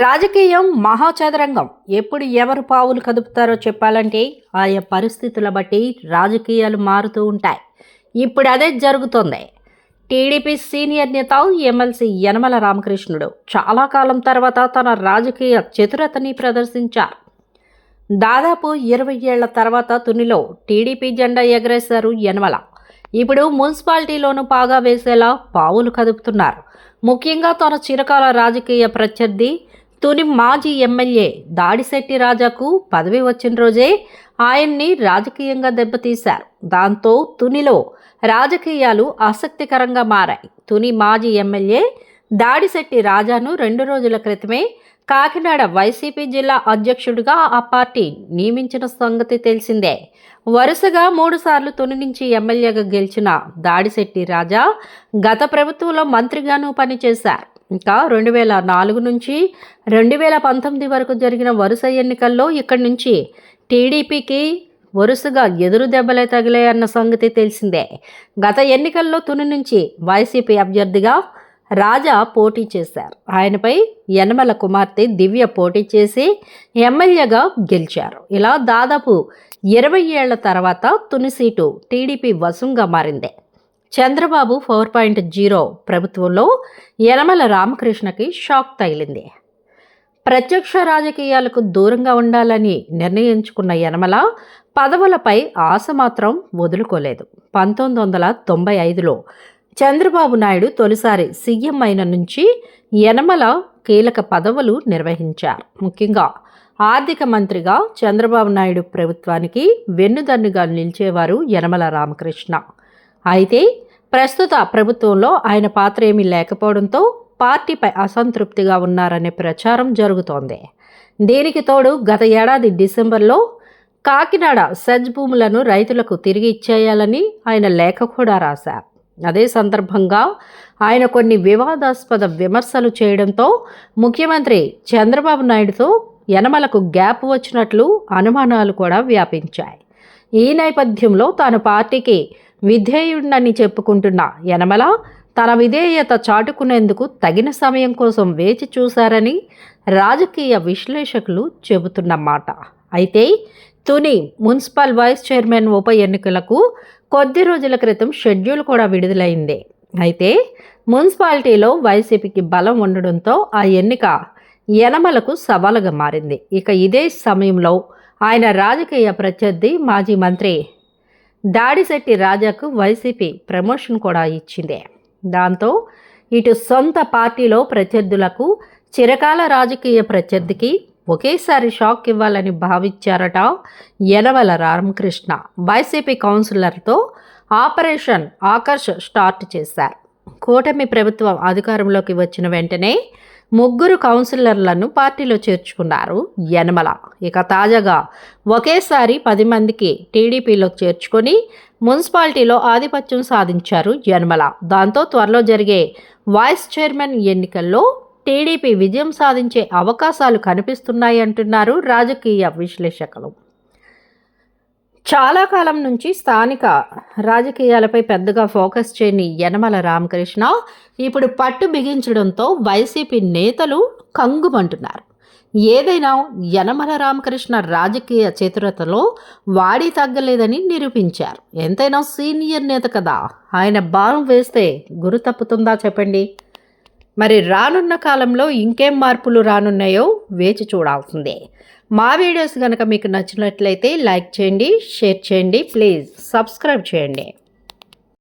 రాజకీయం మహాచదరంగం. ఎప్పుడు ఎవరు పావులు కదుపుతారో చెప్పాలంటే ఆయా పరిస్థితుల బట్టి రాజకీయాలు మారుతూ ఉంటాయి. ఇప్పుడు అదే జరుగుతోంది. టీడీపీ సీనియర్ నేత ఎమ్మెల్సీ యనమల రామకృష్ణుడు చాలా కాలం తర్వాత తన రాజకీయ చతురతని ప్రదర్శించారు. దాదాపు ఇరవై ఏళ్ళ తర్వాత తునిలో టీడీపీ జెండా ఎగరేశారు యనమల. ఇప్పుడు మున్సిపాలిటీలోనూ పాగా వేసేలా పావులు కదుపుతున్నారు. ముఖ్యంగా తన చిరకాల రాజకీయ ప్రత్యర్థి తుని మాజీ ఎమ్మెల్యే దాడిశెట్టి రాజాకు పదవి వచ్చిన రోజే ఆయన్ని రాజకీయంగా దెబ్బతీశారు. దాంతో తునిలో రాజకీయాలు ఆసక్తికరంగా మారాయి. తుని మాజీ ఎమ్మెల్యే దాడిశెట్టి రాజాను రెండు రోజుల క్రితమే కాకినాడ వైసీపీ జిల్లా అధ్యక్షుడిగా ఆ పార్టీ నియమించిన సంగతి తెలిసిందే. వరుసగా మూడుసార్లు తుని నుంచి ఎమ్మెల్యేగా గెలిచిన దాడిశెట్టి రాజా గత ప్రభుత్వంలో మంత్రిగాను పనిచేశారు. ఇంకా రెండు వేల నాలుగు నుంచి రెండు వేల పంతొమ్మిది వరకు జరిగిన వరుస ఎన్నికల్లో ఇక్కడి నుంచి టీడీపీకి వరుసగా ఎదురు దెబ్బలే తగిలాయన్న సంగతి తెలిసిందే. గత ఎన్నికల్లో తుని నుంచి వైసీపీ అభ్యర్థిగా రాజా పోటీ చేశారు. ఆయనపై యనమల కుమార్తె దివ్య పోటీ చేసి ఎమ్మెల్యేగా గెలిచారు. ఇలా దాదాపు ఇరవై ఏళ్ళ తర్వాత తుని సీటు టీడీపీ వశంగా మారింది. చంద్రబాబు ఫోర్ పాయింట్ జీరో ప్రభుత్వంలో యనమల రామకృష్ణకి షాక్ తగిలింది. ప్రత్యక్ష రాజకీయాలకు దూరంగా ఉండాలని నిర్ణయించుకున్న యనమల పదవులపై ఆశ మాత్రం వదులుకోలేదు. పంతొమ్మిది వందల తొంభై ఐదులో చంద్రబాబు నాయుడు తొలిసారి సీఎం అయిన నుంచి యనమల కీలక పదవులు నిర్వహించారు. ముఖ్యంగా ఆర్థిక మంత్రిగా చంద్రబాబు నాయుడు ప్రభుత్వానికి వెన్నుదన్నుగా నిలిచేవారు యనమల రామకృష్ణ. అయితే ప్రస్తుత ప్రభుత్వంలో ఆయన పాత్ర ఏమీ లేకపోవడంతో పార్టీపై అసంతృప్తిగా ఉన్నారనే ప్రచారం జరుగుతోంది. దీనికి తోడు గత ఏడాది డిసెంబర్లో కాకినాడ సెజ్ భూములను రైతులకు తిరిగి ఇచ్చేయాలని ఆయన లేఖ కూడా రాశారు. అదే సందర్భంగా ఆయన కొన్ని వివాదాస్పద విమర్శలు చేయడంతో ముఖ్యమంత్రి చంద్రబాబు నాయుడుతో యనమలకు గ్యాప్ వచ్చినట్లు అనుమానాలు కూడా వ్యాపించాయి. ఈ నేపథ్యంలో తాను పార్టీకి విధేయుణ్ణని చెప్పుకుంటున్న యనమల తన విధేయత చాటుకునేందుకు తగిన సమయం కోసం వేచి చూశారని రాజకీయ విశ్లేషకులు చెబుతున్నమాట. అయితే తుని మున్సిపల్ వైస్ చైర్మన్ ఉప ఎన్నికలకు కొద్ది రోజుల క్రితం షెడ్యూల్ కూడా విడుదలైంది. అయితే మున్సిపాలిటీలో వైసీపీకి బలం ఉండడంతో ఆ ఎన్నిక యనమలకు సవాలుగా మారింది. ఇక ఇదే సమయంలో ఆయన రాజకీయ ప్రత్యర్థి మాజీ మంత్రి దాడిశెట్టి రాజాకు వైసీపీ ప్రమోషన్ కూడా ఇచ్చింది. దాంతో ఇటు సొంత పార్టీలో ప్రత్యర్థులకు చిరకాల రాజకీయ ప్రత్యర్థికి ఒకేసారి షాక్ ఇవ్వాలని భావించారట యనవల రామకృష్ణ. వైసీపీ కౌన్సిలర్తో ఆపరేషన్ ఆకర్ష్ స్టార్ట్ చేశారు. కూటమి ప్రభుత్వం అధికారంలోకి వచ్చిన వెంటనే ముగ్గురు కౌన్సిలర్లను పార్టీలో చేర్చుకున్నారు యనమల. ఇక తాజాగా ఒకేసారి పది మందికి టీడీపీలో చేర్చుకొని మున్సిపాలిటీలో ఆధిపత్యం సాధించారు యనమల. దాంతో త్వరలో జరిగే వైస్ చైర్మన్ ఎన్నికల్లో టీడీపీ విజయం సాధించే అవకాశాలు కనిపిస్తున్నాయి అంటున్నారు రాజకీయ విశ్లేషకులు. చాలా కాలం నుంచి స్థానిక రాజకీయాలపై పెద్దగా ఫోకస్ చేయని యనమల రామకృష్ణ ఇప్పుడు పట్టు బిగించడంతో వైసీపీ నేతలు కంగుమంటున్నారు. ఏదైనా యనమల రామకృష్ణ రాజకీయ చతురతలో వాడి తగ్గలేదని నిరూపించారు. ఎంతైనా సీనియర్ నేత కదా. ఆయన భారం వేస్తే గురు తప్పుతుందా చెప్పండి? మరి రానున్న కాలంలో ఇంకేం మార్పులు రానున్నాయో వేచి చూడాల్సిందే. మా వీడియోస్ కనుక మీకు నచ్చినట్లయితే లైక్ చేయండి షేర్ చేయండి ప్లీజ్ సబ్స్క్రైబ్ చేయండి.